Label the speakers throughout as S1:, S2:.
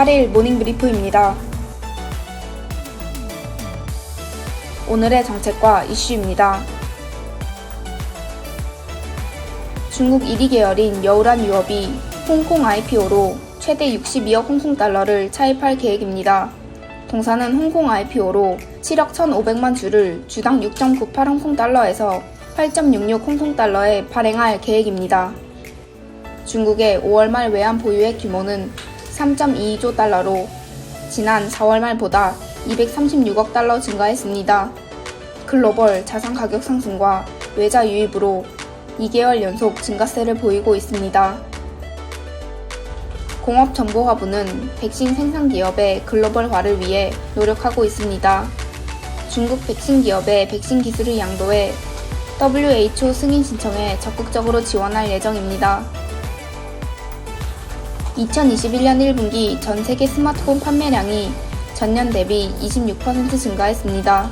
S1: 8일 모닝 브리프입니다. 오늘의 정책과 이슈입니다. 중국 1위 계열인 여우란 유업이 홍콩 IPO로 최대 62억 홍콩 달러를 차입할 계획입니다. 동사는 홍콩 IPO로 7억 1,500만 주를 주당 6.98 홍콩 달러에서 8.66 홍콩 달러에 발행할 계획입니다. 중국의 5월 말 외환 보유액 규모는 3.22조 달러로 지난 4월 말보다 236억 달러 증가했습니다. 글로벌 자산 가격 상승과 외자 유입으로 2개월 연속 증가세를 보이고 있습니다. 공업정보화부는 백신 생산 기업의 글로벌화를 위해 노력하고 있습니다. 중국 백신 기업의 백신 기술을 양도해 WHO 승인 신청에 적극적으로 지원할 예정입니다. 2021년 1분기 전 세계 스마트폰 판매량이 전년 대비 26% 증가했습니다.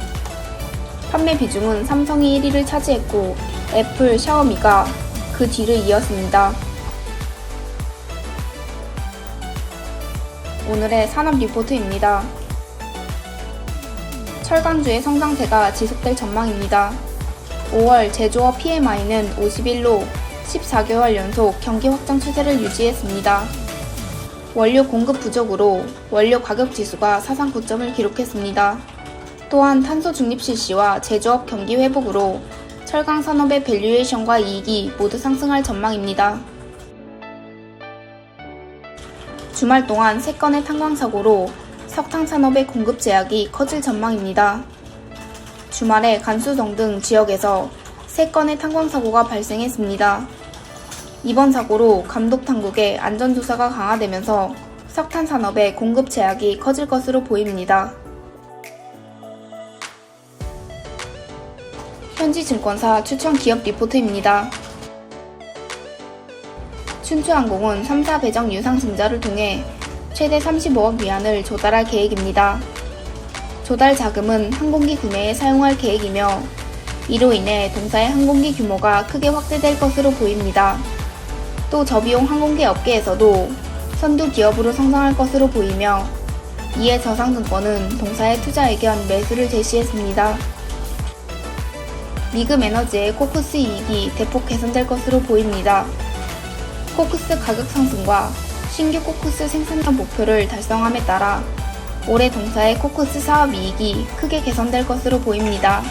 S1: 판매 비중은 삼성이 1위를 차지했고 애플, 샤오미가 그 뒤를 이었습니다. 오늘의 산업 리포트입니다. 철강주의 성장세가 지속될 전망입니다. 5월 제조업 PMI는 51로 14개월 연속 경기 확장 추세를 유지했습니다. 원료 공급 부족으로 원료 가격 지수가 사상 고점을 기록했습니다. 또한 탄소 중립 실시와 제조업 경기 회복으로 철강 산업의 밸류에이션과 이익이 모두 상승할 전망입니다. 주말 동안 3건의 탄광 사고로 석탄 산업의 공급 제약이 커질 전망입니다. 주말에 간수성 등 지역에서 3건의 탄광 사고가 발생했습니다. 이번 사고로 감독 당국의 안전조사가 강화되면서 석탄 산업의 공급 제약이 커질 것으로 보입니다. 현지 증권사 추천 기업 리포트입니다. 춘추항공은 3사 배정 유상증자를 통해 최대 35억 위안을 조달할 계획입니다. 조달 자금은 항공기 구매에 사용할 계획이며 이로 인해 동사의 항공기 규모가 크게 확대될 것으로 보입니다. 또 저비용 항공기 업계에서도 선두 기업으로 성장할 것으로 보이며 이에 저상증권은 동사의 투자 의견 매수를 제시했습니다. 미금 에너지의 코크스 이익이 대폭 개선될 것으로 보입니다. 코크스 가격 상승과 신규 코크스 생산량 목표를 달성함에 따라 올해 동사의 코크스 사업 이익이 크게 개선될 것으로 보입니다.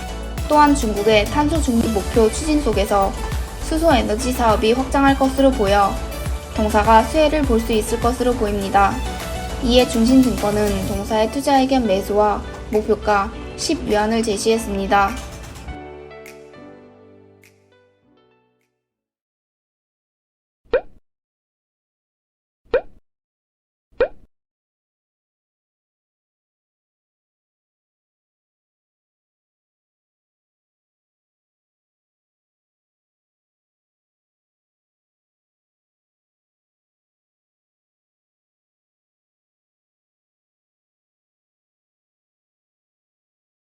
S1: 또한 중국의 탄소 중립 목표 추진 속에서 수소 에너지 사업이 확장할 것으로 보여 동사가 수혜를 볼 수 있을 것으로 보입니다. 이에 중신증권은 동사의 투자 의견 매수와 목표가 10위안을 제시했습니다.